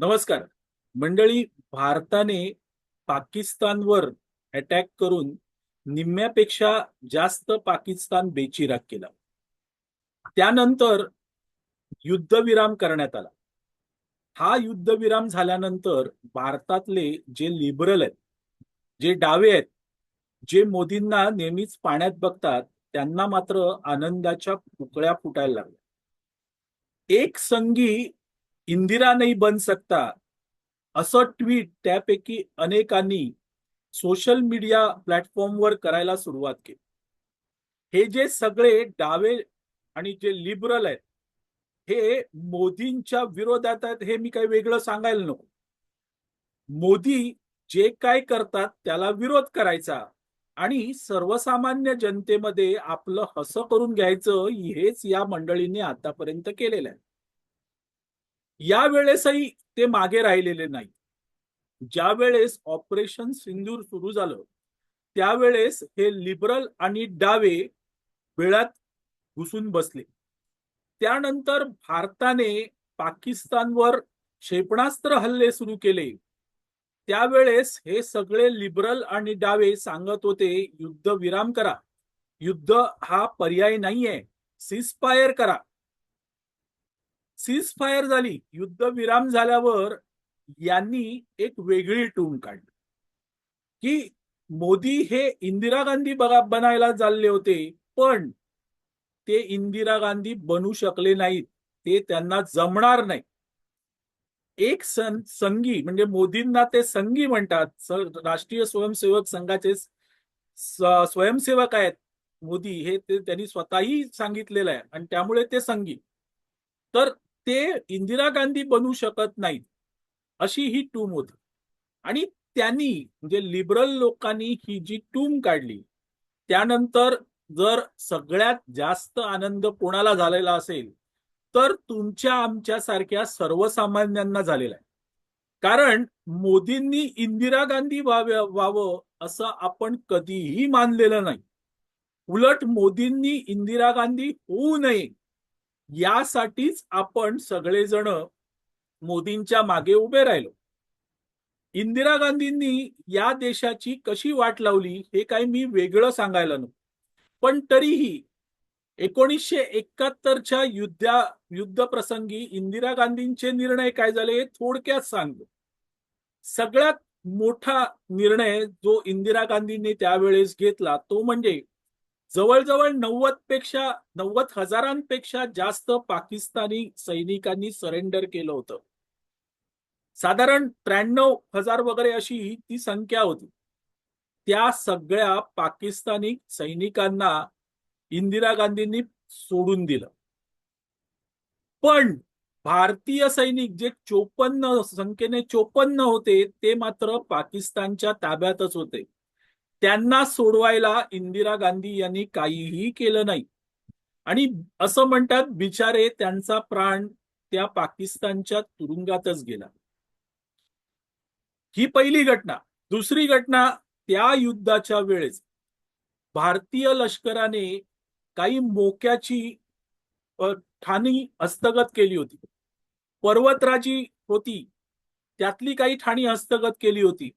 नमस्कार. मंडळी भारताने पाकिस्तानवर अटॅक करून निम्म्यापेक्षा जास्त पाकिस्तान बेचिराग केला. त्यानंतर युद्धविराम करण्यात आला. हा युद्धविराम झाल्यानंतर भारतातले जे लिबरल आहेत जे डावे आहेत जे मोदींना नेहमीच पाण्यात बघतात त्यांना मात्र आनंदाच्या पुकळ्या फुटायला लागल्या. एक संगी इंदिरा नाही बन सकता असं ट्विट त्यापैकी अनेकांनी सोशल मीडिया प्लॅटफॉर्मवर करायला सुरुवात केली. हे जे सगळे डावे आणि जे लिबरल आहेत हे मोदींच्या विरोधात आहेत हे मी काही वेगळं सांगायला नको. मोदी जे काय करतात त्याला विरोध करायचा आणि सर्वसामान्य जनतेमध्ये आपलं हसं करून घ्यायचं हेच या मंडळींनी आतापर्यंत केलेलं आहे. यावेळेसही ते मागे राहिलेले नाही. ज्या वेळेस ऑपरेशन सिंदूर सुरू झालं त्यावेळेस हे लिबरल आणि डावे वेळात घुसून बसले. त्यानंतर भारताने पाकिस्तानवर क्षेपणास्त्र हल्ले सुरू केले. त्यावेळेस हे सगळे लिबरल आणि डावे सांगत होते युद्ध विराम करा. युद्ध हा पर्याय नाहीये. सीजफायर करा. सीज फायर झाली युद्ध विराम झाल्यावर यांनी एक वेगळी टून काढली. की मोदी हे इंदिरा गांधी बघा बनायला चालले होते पण ते इंदिरा गांधी बनू शकले नाहीत ते त्यांना जमणार नाही. एक सं संघी म्हणजे मोदींना ते संघी म्हणतात राष्ट्रीय स्वयंसेवक संघाचे स्वयंसेवक आहेत मोदी हे ते त्यांनी स्वतःही सांगितलेलं आहे आणि त्यामुळे ते संघी. तर ते इंदिरा गांधी बनू शकत नाहीत अशी ही टूम होती. आणि त्यांनी म्हणजे लिबरल लोकांनी ही जी टूम काढली त्यानंतर जर सगळ्यात जास्त आनंद कोणाला झालेला असेल तर तुमच्या आमच्या सारख्या सर्वसामान्यांना झालेला आहे. कारण मोदींनी इंदिरा गांधी व्हावं असं आपण कधीही मानलेलं नाही. उलट मोदींनी इंदिरा गांधी होऊ नये यासाठीच आपण सगळेजण मोदींच्या मागे उभे राहिलो. इंदिरा गांधींनी या देशाची कशी वाट लावली हे काही मी वेगळं सांगायला नको. पण तरीही एकोणीसशे एकाहत्तरच्या युद्धा युद्ध प्रसंगी इंदिरा गांधींचे निर्णय काय झाले हे थोडक्यात सांगतो. सगळ्यात मोठा निर्णय जो इंदिरा गांधींनी त्यावेळेस घेतला तो म्हणजे जवळजवळ नव्वदपेक्षा नव्वद हजारांपेक्षा जास्त पाकिस्तानी सैनिकांनी सरेंडर केलं होतं. साधारण त्र्याण्णव हजार वगैरे अशी ती संख्या होती. त्या सगळ्या पाकिस्तानी सैनिकांना इंदिरा गांधींनी सोडून दिलं. पण भारतीय सैनिक जे चोपन्न संख्येने चोपन्न होते ते मात्र पाकिस्तानच्या ताब्यातच होते. त्यांना सोडवायला इंदिरा गांधी यांनी काहीही केलं नाही. आणि असं म्हणतात बिचारे त्यांचा प्राण त्या पाकिस्तानच्या तुरुंगातच गेला. ही पहिली घटना. दुसरी घटना त्या युद्धाच्या वेळेस. भारतीय लष्कराने काही मोक्याची ठाणी हस्तगत केली होती. पर्वतराजी होती. त्यातली काही ठाणी हस्तगत केली होती.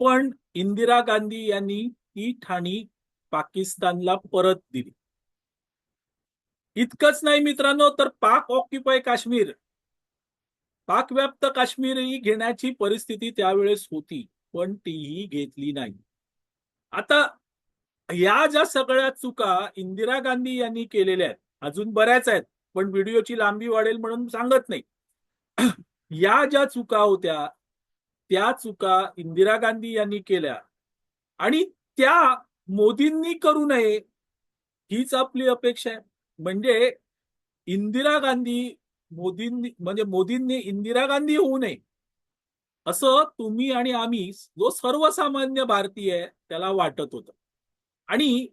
पण इंदिरा गांधी यांनी ती ठाणी पाकिस्तानला परत दिली. इतकंच नाही मित्रांनो तर पाक ऑक्युपाय काश्मीर. पाकव्याप्त काश्मीरही घेण्याची परिस्थिती त्यावेळेस होती पण तीही घेतली नाही. आता या ज्या सगळ्या चुका इंदिरा गांधी यांनी केलेल्या आहेत अजून बऱ्याच आहेत पण व्हिडिओची लांबी वाढेल म्हणून सांगत नाही. या ज्या चुका होत्या त्या चुका इंदिरा गांधी यांनी केल्या. आणि त्या मोदींनी करू नये हीच आपली अपेक्षा आहे. म्हणजे इंदिरा गांधी मोदींनी म्हणजे मोदींनी इंदिरा गांधी होऊ नये. असं तुम्ही आणि आम्ही जो सर्वसामान्य भारतीय आहे त्याला वाटत होतं. आणि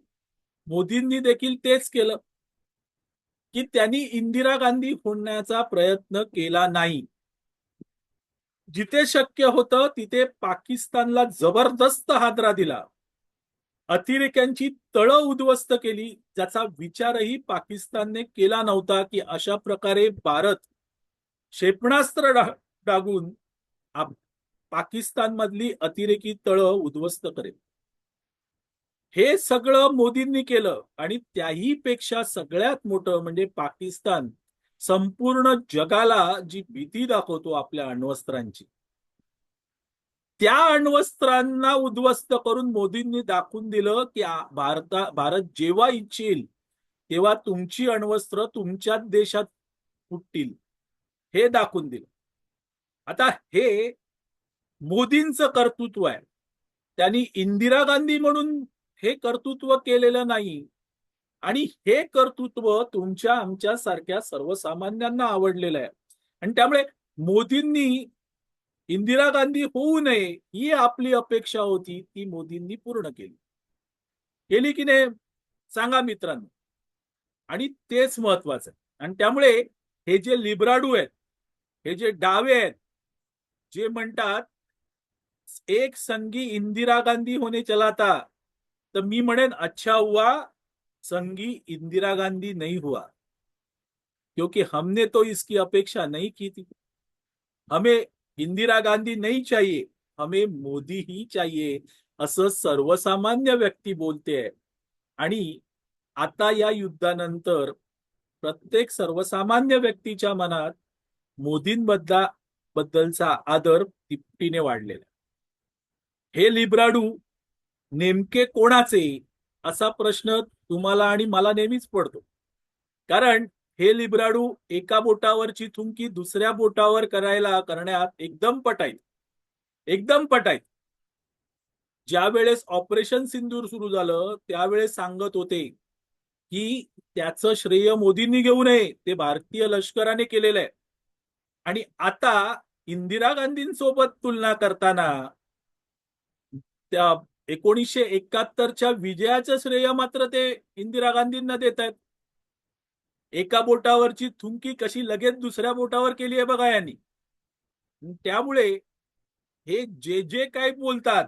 मोदींनी देखील तेच केलं की त्यांनी इंदिरा गांधी होण्याचा प्रयत्न केला नाही. जिथे शक्य होतं तिथे पाकिस्तानला जबरदस्त हादरा दिला. अतिरेक्यांची तळं उद्ध्वस्त केली ज्याचा विचारही पाकिस्तानने केला नव्हता की अशा प्रकारे भारत क्षेपणास्त्र डागून पाकिस्तानमधली अतिरेकी तळं उद्ध्वस्त करेल. हे सगळं मोदींनी केलं आणि त्याही पेक्षा सगळ्यात मोठं म्हणजे पाकिस्तान संपूर्ण जगाला जी भीती दाखवतो आपल्या अण्वस्त्रांची त्या अण्वस्त्रांना उद्ध्वस्त करून मोदींनी दाखवून दिलं की भारता भारत जेव्हा इच्छेल तेव्हा तुमची अण्वस्त्र तुमच्याच देशात फुटतील हे दाखवून दिलं. आता हे मोदींचं कर्तृत्व आहे. त्यांनी इंदिरा गांधी म्हणून हे कर्तृत्व केलेलं नाही. आणि हे कर्तृत्व तुमच्या आमच्या सारख्या सर्वसामान्यांना आवडलेलं आहे. आणि त्यामुळे मोदींनी इंदिरा गांधी होऊ नये ही आपली अपेक्षा होती ती मोदींनी पूर्ण केली. केली की नाही? सांगा मित्रांनो. आणि तेच महत्वाचं. आहे आणि त्यामुळे हे जे लिब्राडू आहेत हे जे डावे आहेत जे म्हणतात एक संगी इंदिरा गांधी होणे चलाता तर मी म्हणेन अच्छा हुआ संगी इंदिरा गांधी नहीं हुआ क्योंकि हमने तो इसकी अपेक्षा नहीं की थी। हमें इंदिरा गांधी नहीं चाहिए हमें मोदी ही चाहिए असं सर्वसामान्य व्यक्ती बोलते आहे आणि आता या युद्धानंतर प्रत्येक सर्वसामान्य व्यक्तीच्या मनात मोदींबद्दल बद्दलचा आदर तिपटीने वाढलेला हे लिब्राडू नेमके कोणाचे असा प्रश्न तुम्हाला आणि मला नेहमीच पडतो. कारण हे लिब्राडू एका बोटावरची थुंकी दुसऱ्या बोटावर करायला करण्यात एकदम पटाईत एकदम पटाईत ज्या वेळेस ऑपरेशन सिंदूर सुरू झालं त्यावेळेस सांगत होते की त्याचं श्रेय मोदींनी घेऊ नये ते भारतीय लष्कराने केलेलं आहे. आणि आता इंदिरा गांधींसोबत तुलना करताना त्या एकोणीसशे एकाहत्तरच्या विजयाचं श्रेय मात्र ते इंदिरा गांधींना देत आहेत. एका बोटावरची थुंकी कशी लगेच दुसऱ्या बोटावर केली आहे बघा यांनी. त्यामुळे हे जे जे काही बोलतात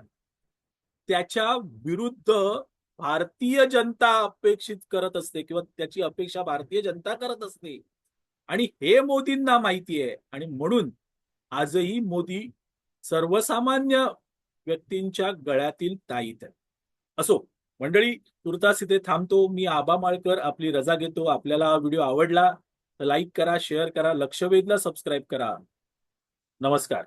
त्याच्या विरुद्ध भारतीय जनता अपेक्षित करत असते किंवा त्याची अपेक्षा भारतीय जनता करत असते. आणि हे मोदींना माहिती आहे. आणि म्हणून आजही मोदी सर्वसामान्य व्यक्तींच्या गळ्यातील ताईत. असो मंडळी तुर्तास इथे थांबतो. मी आबा माळकर आपली रजा घेतो. आपल्याला व्हिडिओ आवडला तर लाईक करा शेअर करा लक्ष वेधला सबस्क्राईब करा. नमस्कार.